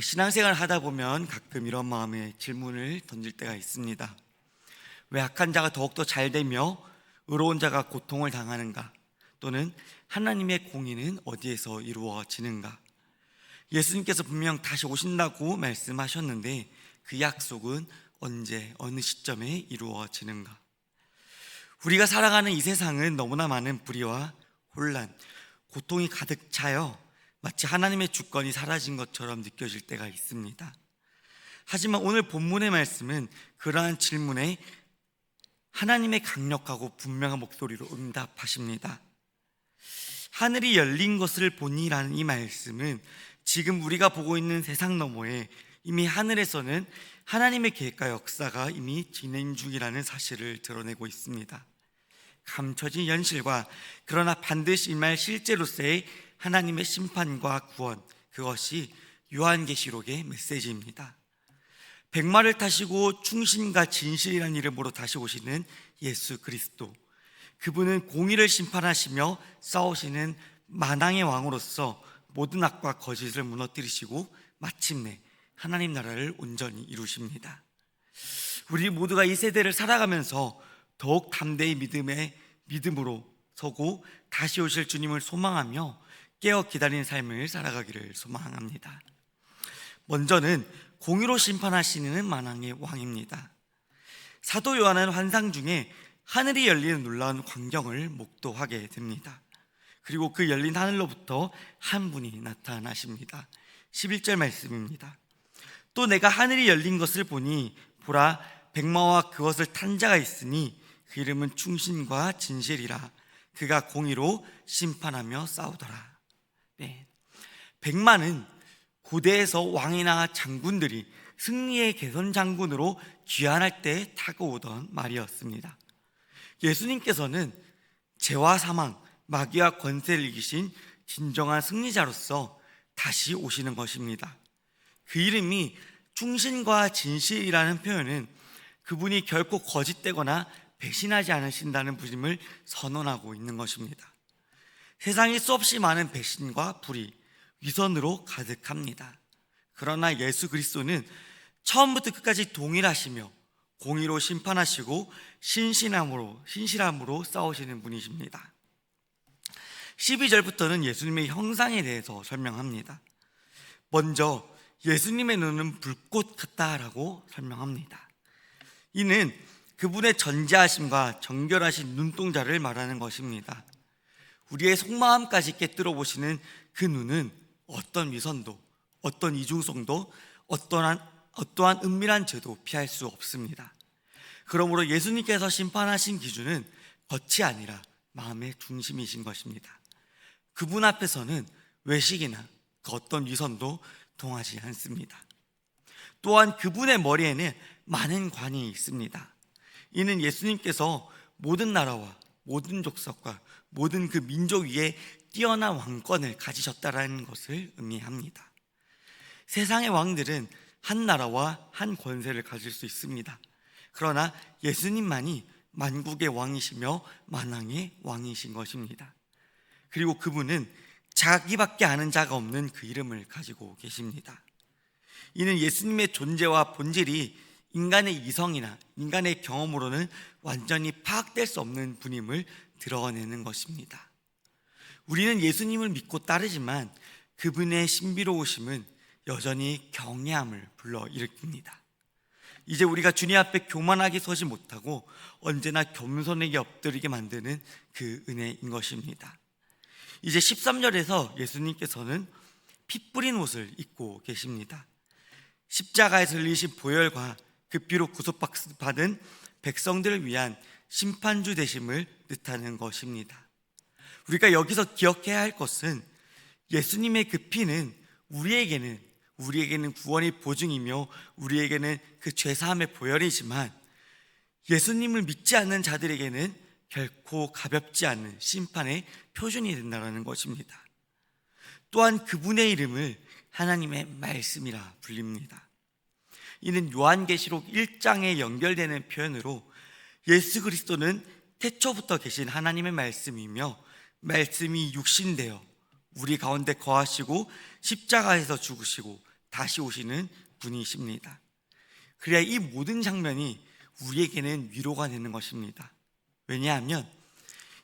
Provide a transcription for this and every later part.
신앙생활 하다 보면 가끔 이런 마음의 질문을 던질 때가 있습니다. 왜 악한 자가 더욱더 잘 되며 의로운 자가 고통을 당하는가? 또는 하나님의 공의는 어디에서 이루어지는가? 예수님께서 분명 다시 오신다고 말씀하셨는데 그 약속은 언제 어느 시점에 이루어지는가? 우리가 살아가는 이 세상은 너무나 많은 불의와 혼란, 고통이 가득 차여 마치 하나님의 주권이 사라진 것처럼 느껴질 때가 있습니다. 하지만 오늘 본문의 말씀은 그러한 질문에 하나님의 강력하고 분명한 목소리로 응답하십니다. 하늘이 열린 것을 보니라는 이 말씀은 지금 우리가 보고 있는 세상 너머에 이미 하늘에서는 하나님의 계획과 역사가 이미 진행 중이라는 사실을 드러내고 있습니다. 감춰진 현실과 그러나 반드시 임할 실제로서의 하나님의 심판과 구원 그것이 요한계시록의 메시지입니다. 백마를 타시고 충신과 진실이라는 이름으로 다시 오시는 예수 그리스도 그분은 공의를 심판하시며 싸우시는 만왕의 왕으로서 모든 악과 거짓을 무너뜨리시고 마침내 하나님 나라를 온전히 이루십니다. 우리 모두가 이 세대를 살아가면서 더욱 담대히 믿음의 믿음으로 서고 다시 오실 주님을 소망하며 깨어 기다리는 삶을 살아가기를 소망합니다. 먼저는 공의로 심판하시는 만왕의 왕입니다. 사도 요한은 환상 중에 하늘이 열리는 놀라운 광경을 목도하게 됩니다. 그리고 그 열린 하늘로부터 한 분이 나타나십니다. 11절 말씀입니다. 또 내가 하늘이 열린 것을 보니 보라 백마와 그것을 탄 자가 있으니 그 이름은 충신과 진실이라 그가 공의로 심판하며 싸우더라. 네. 백마는 고대에서 왕이나 장군들이 승리의 개선 장군으로 귀환할 때 타고 오던 말이었습니다. 예수님께서는 죄와 사망, 마귀와 권세를 이기신 진정한 승리자로서 다시 오시는 것입니다. 그 이름이 충신과 진실이라는 표현은 그분이 결코 거짓되거나 배신하지 않으신다는 부심을 선언하고 있는 것입니다. 세상이 수없이 많은 배신과 불의, 위선으로 가득합니다. 그러나 예수 그리스도는 처음부터 끝까지 동일하시며 공의로 심판하시고 신신함으로 신실함으로 싸우시는 분이십니다. 12절부터는 예수님의 형상에 대해서 설명합니다. 먼저 예수님의 눈은 불꽃 같다라고 설명합니다. 이는 그분의 전지하심과 정결하신 눈동자를 말하는 것입니다. 우리의 속마음까지 깨뜨려 보시는 그 눈은 어떤 위선도, 어떤 이중성도, 어떠한, 어떠한 은밀한 죄도 피할 수 없습니다. 그러므로 예수님께서 심판하신 기준은 겉이 아니라 마음의 중심이신 것입니다. 그분 앞에서는 외식이나 그 어떤 위선도 통하지 않습니다. 또한 그분의 머리에는 많은 관이 있습니다. 이는 예수님께서 모든 나라와 모든 족속과 모든 그 민족 위에 뛰어난 왕권을 가지셨다라는 것을 의미합니다. 세상의 왕들은 한 나라와 한 권세를 가질 수 있습니다. 그러나 예수님만이 만국의 왕이시며 만왕의 왕이신 것입니다. 그리고 그분은 자기밖에 아는 자가 없는 그 이름을 가지고 계십니다. 이는 예수님의 존재와 본질이 인간의 이성이나 인간의 경험으로는 완전히 파악될 수 없는 분임을 드러내는 것입니다. 우리는 예수님을 믿고 따르지만 그분의 신비로우심은 여전히 경외함을 불러일으킵니다. 이제 우리가 주님 앞에 교만하게 서지 못하고 언제나 겸손하게 엎드리게 만드는 그 은혜인 것입니다. 이제 13절에서 예수님께서는 피 뿌린 옷을 입고 계십니다. 십자가에서 흘리신 보혈과 그 피로 구속받은 백성들을 위한 심판주 되심을 뜻하는 것입니다. 우리가 여기서 기억해야 할 것은 예수님의 그 피는 우리에게는 우리에게는 구원의 보증이며 우리에게는 그 죄사함의 보혈이지만 예수님을 믿지 않는 자들에게는 결코 가볍지 않은 심판의 표준이 된다는 것입니다. 또한 그분의 이름을 하나님의 말씀이라 불립니다. 이는 요한계시록 1장에 연결되는 표현으로 예수 그리스도는 태초부터 계신 하나님의 말씀이며 말씀이 육신되어 우리 가운데 거하시고 십자가에서 죽으시고 다시 오시는 분이십니다. 그래야 이 모든 장면이 우리에게는 위로가 되는 것입니다. 왜냐하면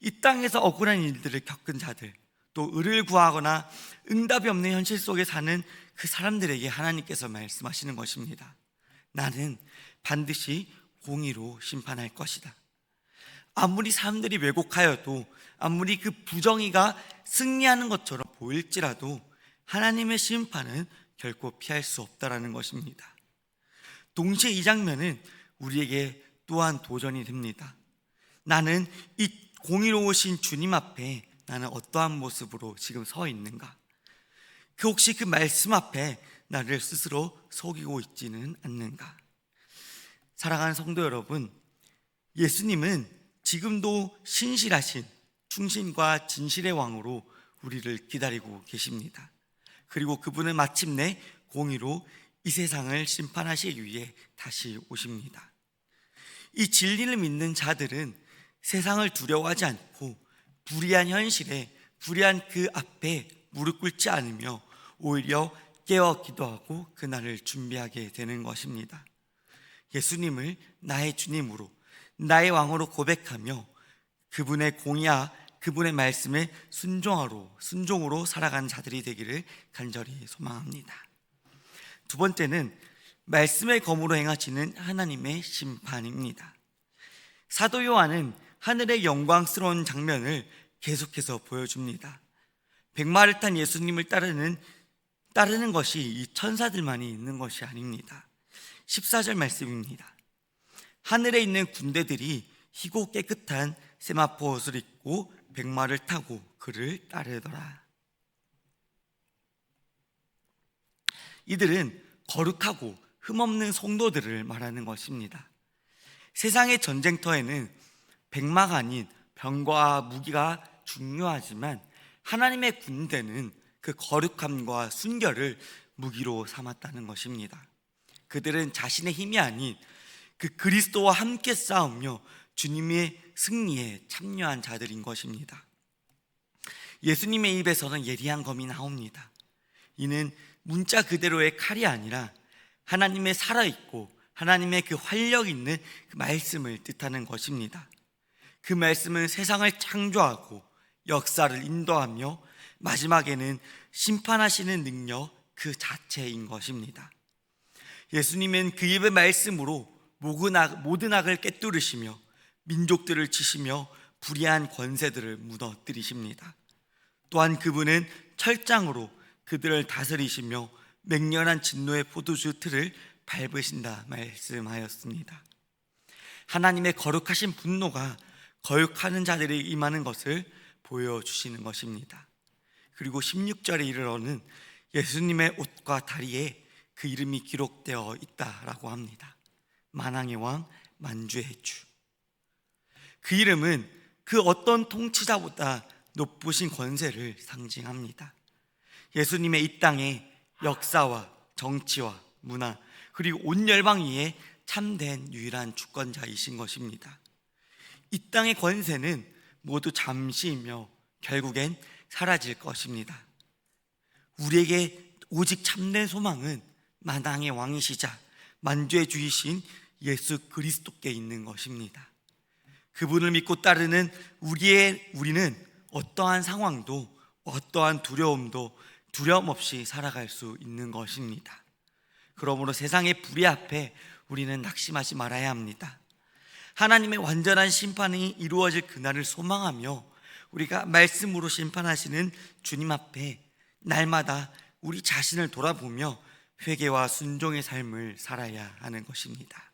이 땅에서 억울한 일들을 겪은 자들, 또 의를 구하거나 응답이 없는 현실 속에 사는 그 사람들에게 하나님께서 말씀하시는 것입니다. 나는 반드시 공의로 심판할 것이다. 아무리 사람들이 왜곡하여도 아무리 그 부정의가 승리하는 것처럼 보일지라도 하나님의 심판은 결코 피할 수 없다라는 것입니다. 동시에 이 장면은 우리에게 또한 도전이 됩니다. 나는 이 공의로우신 주님 앞에 나는 어떠한 모습으로 지금 서 있는가? 그 혹시 그 말씀 앞에 나를 스스로 속이고 있지는 않는가? 사랑하는 성도 여러분, 예수님은 지금도 신실하신 충신과 진실의 왕으로 우리를 기다리고 계십니다. 그리고 그분은 마침내 공의로 이 세상을 심판하시기 위해 다시 오십니다. 이 진리를 믿는 자들은 세상을 두려워하지 않고 불의한 현실에 불의한 그 앞에 무릎 꿇지 않으며 오히려 깨어 기도하고 그날을 준비하게 되는 것입니다. 예수님을 나의 주님으로 나의 왕으로 고백하며 그분의 공의와 그분의 말씀에 순종하로 순종으로 살아가는 자들이 되기를 간절히 소망합니다. 두 번째는 말씀의 검으로 행하시는 하나님의 심판입니다. 사도 요한은 하늘의 영광스러운 장면을 계속해서 보여줍니다. 백마를 탄 예수님을 따르는 따르는 것이 이 천사들만이 있는 것이 아닙니다. 14절 말씀입니다. 하늘에 있는 군대들이 희고 깨끗한 세마포 옷을 입고 백마를 타고 그를 따르더라. 이들은 거룩하고 흠없는 성도들을 말하는 것입니다. 세상의 전쟁터에는 백마가 아닌 병과 무기가 중요하지만 하나님의 군대는 그 거룩함과 순결을 무기로 삼았다는 것입니다. 그들은 자신의 힘이 아닌 그 그리스도와 함께 싸우며 주님의 승리에 참여한 자들인 것입니다. 예수님의 입에서는 예리한 검이 나옵니다. 이는 문자 그대로의 칼이 아니라 하나님의 살아있고 하나님의 그 활력 있는 그 말씀을 뜻하는 것입니다. 그 말씀은 세상을 창조하고 역사를 인도하며 마지막에는 심판하시는 능력 그 자체인 것입니다. 예수님은 그 입의 말씀으로 모든 악을 깨뜨리시며 민족들을 치시며 불의한 권세들을 무너뜨리십니다. 또한 그분은 철장으로 그들을 다스리시며 맹렬한 진노의 포도주 틀을 밟으신다 말씀하였습니다. 하나님의 거룩하신 분노가 거룩하는 자들이 임하는 것을 보여주시는 것입니다. 그리고 16절에 이르러는 예수님의 옷과 다리에 그 이름이 기록되어 있다라고 합니다. 만왕의 왕, 만주의 주. 그 이름은 그 어떤 통치자보다 높으신 권세를 상징합니다. 예수님의 이 땅에 역사와 정치와 문화 그리고 온 열방 위에 참된 유일한 주권자이신 것입니다. 이 땅의 권세는 모두 잠시이며 결국엔 사라질 것입니다. 우리에게 오직 참된 소망은 만왕의 왕이시자 만주의 주이신 예수 그리스도께 있는 것입니다. 그분을 믿고 따르는 우리의 우리는 어떠한 상황도 어떠한 두려움도 두려움 없이 살아갈 수 있는 것입니다. 그러므로 세상의 불의 앞에 우리는 낙심하지 말아야 합니다. 하나님의 완전한 심판이 이루어질 그날을 소망하며 우리가 말씀으로 심판하시는 주님 앞에 날마다 우리 자신을 돌아보며 회개와 순종의 삶을 살아야 하는 것입니다.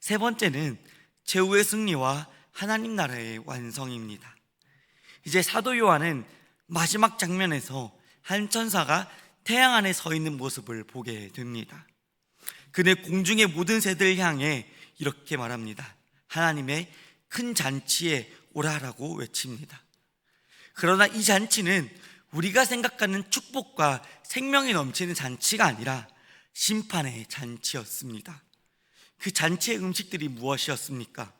세 번째는 제후의 승리와 하나님 나라의 완성입니다. 이제 사도 요한은 마지막 장면에서 한 천사가 태양 안에 서 있는 모습을 보게 됩니다. 그는 공중의 모든 새들을 향해 이렇게 말합니다. 하나님의 큰 잔치에 오라라고 외칩니다. 그러나 이 잔치는 우리가 생각하는 축복과 생명이 넘치는 잔치가 아니라 심판의 잔치였습니다. 그 잔치의 음식들이 무엇이었습니까?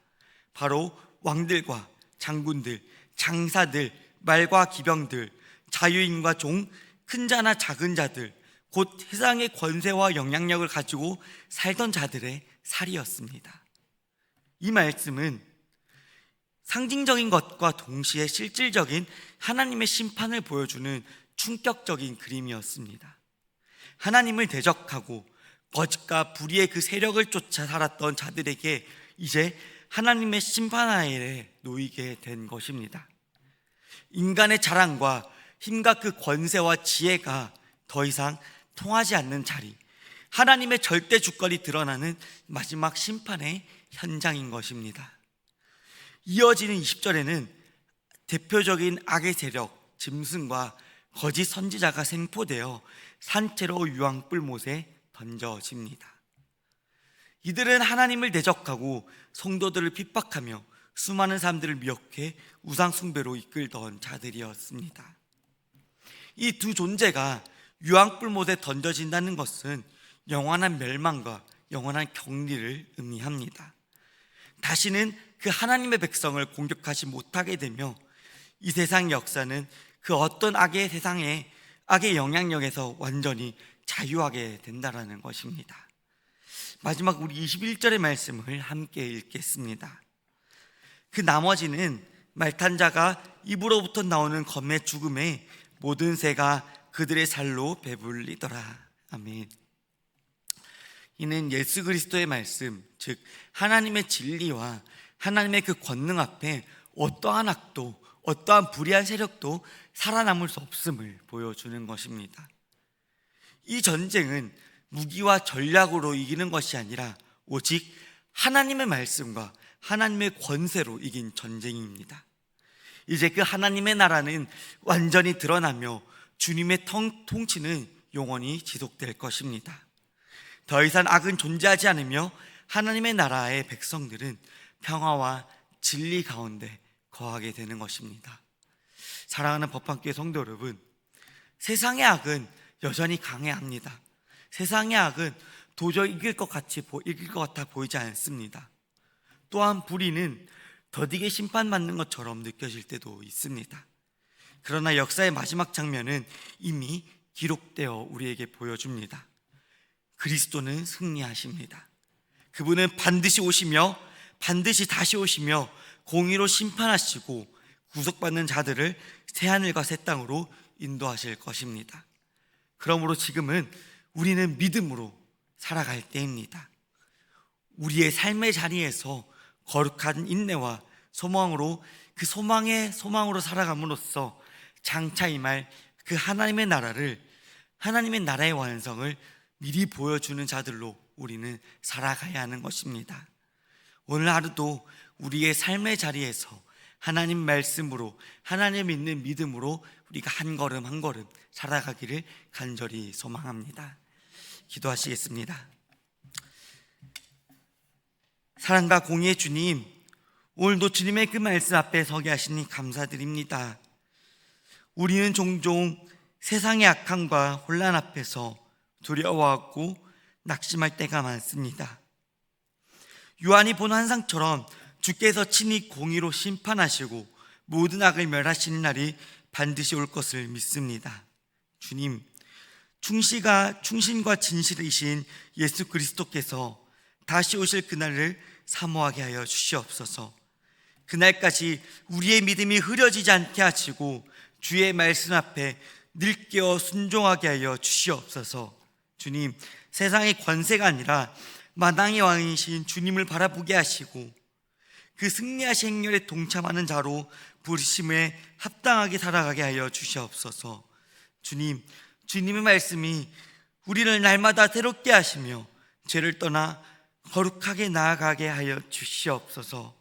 바로 왕들과 장군들, 장사들, 말과 기병들, 자유인과 종, 큰 자나 작은 자들, 곧 세상의 권세와 영향력을 가지고 살던 자들의 살이었습니다. 이 말씀은 상징적인 것과 동시에 실질적인 하나님의 심판을 보여주는 충격적인 그림이었습니다. 하나님을 대적하고 거짓과 불의의 그 세력을 쫓아 살았던 자들에게 이제 하나님의 심판하에 놓이게 된 것입니다. 인간의 자랑과 힘과 그 권세와 지혜가 더 이상 통하지 않는 자리, 하나님의 절대 주권이 드러나는 마지막 심판의 현장인 것입니다. 이어지는 20절에는 대표적인 악의 세력, 짐승과 거짓 선지자가 생포되어 산채로 유황불 못에 던져집니다. 이들은 하나님을 대적하고 성도들을 핍박하며 수많은 사람들을 미혹해 우상숭배로 이끌던 자들이었습니다. 이 두 존재가 유황불못에 던져진다는 것은 영원한 멸망과 영원한 격리를 의미합니다. 다시는 그 하나님의 백성을 공격하지 못하게 되며 이 세상 역사는 그 어떤 악의 세상에 악의 영향력에서 완전히 자유하게 된다라는 것입니다. 마지막 우리 21절의 말씀을 함께 읽겠습니다. 그 나머지는 말탄 자가 입으로부터 나오는 검의 죽음에 모든 새가 그들의 살로 배불리더라. 아멘. 이는 예수 그리스도의 말씀, 즉 하나님의 진리와 하나님의 그 권능 앞에 어떠한 악도, 어떠한 불의한 세력도 살아남을 수 없음을 보여주는 것입니다. 이 전쟁은 무기와 전략으로 이기는 것이 아니라 오직 하나님의 말씀과 하나님의 권세로 이긴 전쟁입니다. 이제 그 하나님의 나라는 완전히 드러나며 주님의 통, 통치는 영원히 지속될 것입니다. 더 이상 악은 존재하지 않으며 하나님의 나라의 백성들은 평화와 진리 가운데 거하게 되는 것입니다. 사랑하는 법학교의 성도 여러분, 세상의 악은 여전히 강해합니다. 세상의 악은 도저히 이길 것 같이 보- 이길 것 같아 보이지 않습니다. 또한 불의는 더디게 심판받는 것처럼 느껴질 때도 있습니다. 그러나 역사의 마지막 장면은 이미 기록되어 우리에게 보여줍니다. 그리스도는 승리하십니다. 그분은 반드시 오시며 반드시 다시 오시며 공의로 심판하시고 구속받는 자들을 새하늘과 새 땅으로 인도하실 것입니다. 그러므로 지금은 우리는 믿음으로 살아갈 때입니다. 우리의 삶의 자리에서 거룩한 인내와 소망으로 그 소망의 소망으로 살아감으로써 장차 임할 그 하나님의 나라를 하나님의 나라의 완성을 미리 보여주는 자들로 우리는 살아가야 하는 것입니다. 오늘 하루도 우리의 삶의 자리에서 하나님 말씀으로 하나님 믿는 믿음으로 우리가 한 걸음 한 걸음 살아가기를 간절히 소망합니다. 기도하시겠습니다. 사랑과 공의의 주님, 오늘도 주님의 그 말씀 앞에 서게 하시니 감사드립니다. 우리는 종종 세상의 악함과 혼란 앞에서 두려워하고 낙심할 때가 많습니다. 요한이 본 환상처럼 주께서 친히 공의로 심판하시고 모든 악을 멸하시는 날이 반드시 올 것을 믿습니다. 주님, 충시가 충신과 진실이신 예수 그리스도께서 다시 오실 그날을 사모하게 하여 주시옵소서. 그날까지 우리의 믿음이 흐려지지 않게 하시고 주의 말씀 앞에 늘 깨어 순종하게 하여 주시옵소서. 주님, 세상의 권세가 아니라 마당의 왕이신 주님을 바라보게 하시고 그 승리하신 행렬에 동참하는 자로 부르심에 합당하게 살아가게 하여 주시옵소서. 주님, 주님의 말씀이 우리를 날마다 새롭게 하시며 죄를 떠나 거룩하게 나아가게 하여 주시옵소서.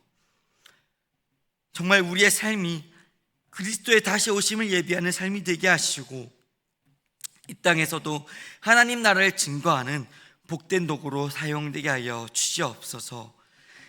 정말 우리의 삶이 그리스도의 다시 오심을 예비하는 삶이 되게 하시고 이 땅에서도 하나님 나라를 증거하는 복된 도구로 사용되게 하여 주시옵소서.